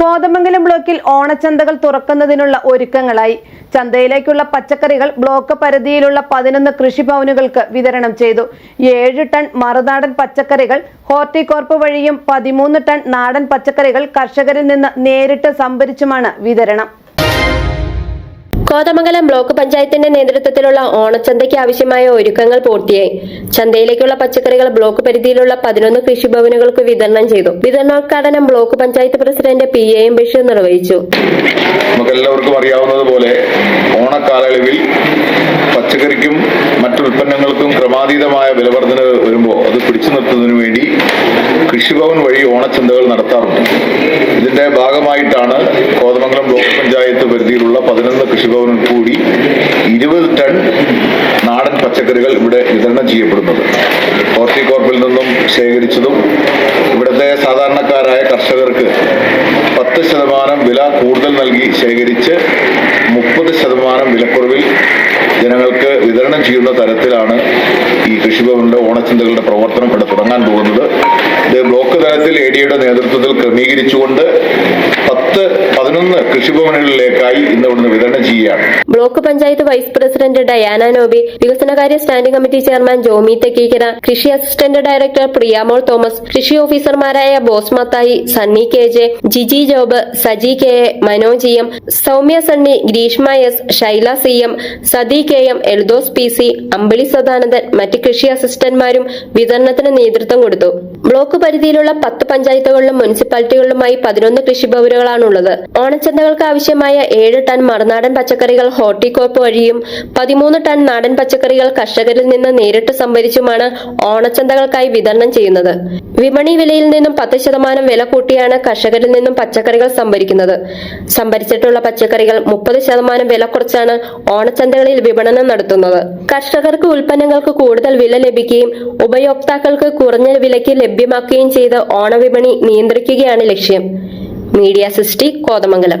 കോതമംഗലം ബ്ലോക്കിൽ ഓണച്ചന്തകൾ തുറക്കുന്നതിനുള്ള ഒരുക്കങ്ങളായി. ചന്തയിലേക്കുള്ള പച്ചക്കറികൾ ബ്ലോക്ക് പരിധിയിലുള്ള പതിനൊന്ന് കൃഷിഭവനുകൾക്ക് വിതരണം ചെയ്തു. ഏഴ് ടൺ മറുനാടൻ പച്ചക്കറികൾ ഹോർട്ടികോർപ്പ് വഴിയും പതിമൂന്ന് ടൺ നാടൻ പച്ചക്കറികൾ കർഷകരിൽ നിന്ന് നേരിട്ട് സംഭരിച്ചുമാണ് വിതരണം. കോതമംഗലം ബ്ലോക്ക് പഞ്ചായത്തിന്റെ നേതൃത്വത്തിലുള്ള ഓണച്ചന്തയ്ക്ക് ആവശ്യമായ ഒരുക്കങ്ങൾ പൂർത്തിയായി. ചന്തയിലേക്കുള്ള പച്ചക്കറികൾ ബ്ലോക്ക് പരിധിയിലുള്ള പതിനൊന്ന് കൃഷിഭവനുകൾക്ക് വിതരണം ചെയ്തു. വിതരണോദ്ഘാടനം block panchayat president P A Basheer നിർവഹിച്ചു. നമുക്കെല്ലാവർക്കും അറിയാവുന്നതുപോലെ ഓണക്കാലയളവിൽ പച്ചക്കറിക്കും മറ്റു ഉൽപ്പന്നങ്ങൾക്കും ക്രമാതീതമായ വിലവർദ്ധന വരുമ്പോൾ അത് പിടിച്ചു നിർത്തുന്നതിന് വേണ്ടി കൃഷിഭവൻ വഴി ഓണച്ചന്തകൾ നടത്താറുണ്ട്. ഇതിന്റെ പഞ്ചായത്ത് പരിധിയിലുള്ള പതിനൊന്ന് കൃഷിഭവനിൽ കൂടി ഇരുപത് ടൺ നാടൻ പച്ചക്കറികൾ ഇവിടെ വിതരണം ചെയ്യപ്പെടുന്നത്. ഹോർട്ടികോർപ്പിൽ നിന്നും ശേഖരിച്ചതും ഇവിടുത്തെ സാധാരണക്കാരായ കർഷകർക്ക് പത്ത് ശതമാനം വില കൂടുതൽ നൽകി ശേഖരിച്ച് മുപ്പത് ശതമാനം വിലക്കുറവിൽ ജനങ്ങൾക്ക് വിതരണം ചെയ്യുന്ന തരത്തിലാണ് ഈ കൃഷിഭവനിലെ ഓണച്ചന്തകളുടെ പ്രവർത്തനം ഇവിടെ തുടങ്ങാൻ പോകുന്നത്. ഇത് ബ്ലോക്ക് തലത്തിൽ എ ഡിയുടെ നേതൃത്വത്തിൽ ക്രമീകരിച്ചുകൊണ്ട് പത്ത് പതിനൊന്ന് കൃഷിഭവനുകളിലേക്കായി ഇന്ന് ഇവിടുന്ന് വിതരണം ചെയ്യുകയാണ്. Block panchayat vice president Diana Noby വികസനകാര്യ standing committee chairman Jomy Thekkeekkara കൃഷി അസിസ്റ്റന്റ് ഡയറക്ടർ പ്രിയാമോൾ തോമസ് കൃഷി ഓഫീസർമാരായ Bose Mathai Sunny K J Jiji Job Saji K A Manoj M Soumya Sunny Greeshma S Shaila C M Sathi K M Eldhose P C Ambili Sadanandan മറ്റ് കൃഷി അസിസ്റ്റന്റ്മാരും വിതരണത്തിന് നേതൃത്വം കൊടുത്തു. Block പരിധിയിലുള്ള പത്ത് പഞ്ചായത്തുകളിലും മുനിസിപ്പാലിറ്റികളിലുമായി പതിനൊന്ന് കൃഷിഭവനുകളാണുള്ളത് ഓണച്ചന്തകൾക്ക് ആവശ്യമായ ഏഴ് ടൺ മറുനാടൻ പച്ചക്കറികൾ ഹോർട്ടികോപ്പ് വഴിയും പതിമൂന്ന് ടൺ നാടൻ പച്ചക്കറികൾ കർഷകരിൽ നിന്ന് നേരിട്ട് സംഭരിച്ചുമാണ് ഓണച്ചന്തകൾക്കായി വിതരണം ചെയ്യുന്നത്. വിപണി വിലയിൽ നിന്നും പത്ത് ശതമാനം വില കൂട്ടിയാണ് കർഷകരിൽ നിന്നും പച്ചക്കറികൾ സംഭരിക്കുന്നത്. സംഭരിച്ചിട്ടുള്ള പച്ചക്കറികൾ മുപ്പത് ശതമാനം വില കുറച്ചാണ് ഓണച്ചന്തകളിൽ വിപണനം നടത്തുന്നത്. കർഷകർക്ക് ഉൽപ്പന്നങ്ങൾക്ക് കൂടുതൽ വില ലഭിക്കുകയും ഉപയോക്താക്കൾക്ക് കുറഞ്ഞ വിലയ്ക്ക് ലഭ്യമാക്കുകയും ചെയ്ത് ഓണവിപണി നിയന്ത്രിക്കുകയാണ് ലക്ഷ്യം. Media city Kothamangalam.